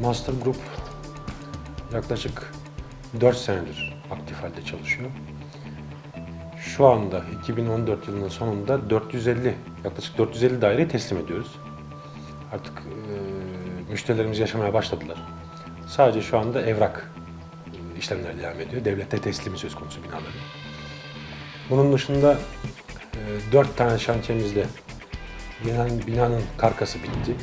Master Group yaklaşık 4 senedir aktif halde çalışıyor. Şu anda 2014 yılının sonunda 450, yaklaşık 450 daireyi teslim ediyoruz. Artık e, müşterilerimiz yaşamaya başladılar. Sadece şu anda evrak e, işlemleri devam ediyor. Devlette teslimi söz konusu binaların. Bunun dışında e, 4 tane şantiyemizde binanın, binanın karkası bitti.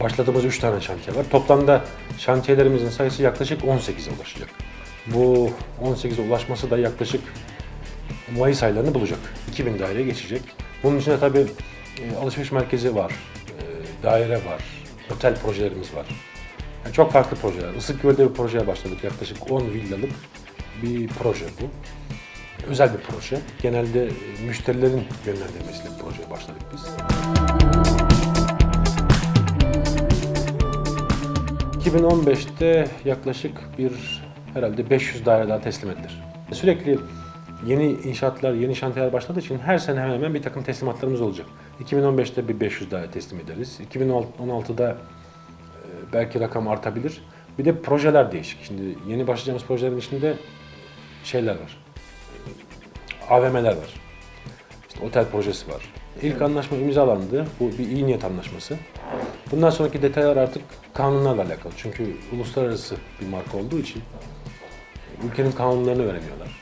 Başladığımız 3 tane şantiye var. Toplamda şantiyelerimizin sayısı yaklaşık 18'e ulaşacak. Bu 18'e ulaşması da yaklaşık Mayıs aylarını bulacak. 2000 daireye geçecek. Bunun içinde tabii e, alışveriş merkezi var, e, daire var, otel projelerimiz var. Yani çok farklı projeler. Isıkgöl'de bir projeye başladık. Yaklaşık 10 villalık bir proje bu. Özel bir proje. Genelde e, müşterilerin yönlendirmesiyle bir projeye başladık biz. 2015'te yaklaşık bir herhalde 500 daire daha teslim edilir. Sürekli yeni inşaatlar, yeni şantiyeler başladığı için her sene hemen hemen bir takım teslimatlarımız olacak. 2015'te bir 500 daire teslim ederiz. 2016'da e, belki rakam artabilir. Bir de projeler değişik. Şimdi yeni başlayacağımız projelerin içinde şeyler var. AVM'ler var. İşte otel projesi var. İlk anlaşma imzalandı. Bu bir iyi niyet anlaşması. Bundan sonraki detaylar artık kanunlarla alakalı. Çünkü uluslararası bir marka olduğu için ülkenin kanunlarını öğreniyorlar.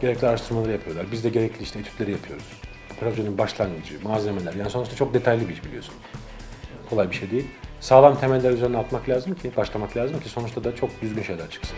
Gerekli araştırmaları yapıyorlar. Biz de gerekli işte etütleri yapıyoruz. Projenin başlangıcı, malzemeler. Yani sonuçta çok detaylı bir iş biliyorsun. Kolay bir şey değil. Sağlam temeller üzerine atmak lazım ki, başlamak lazım ki sonuçta da çok düzgün şeyler çıksın.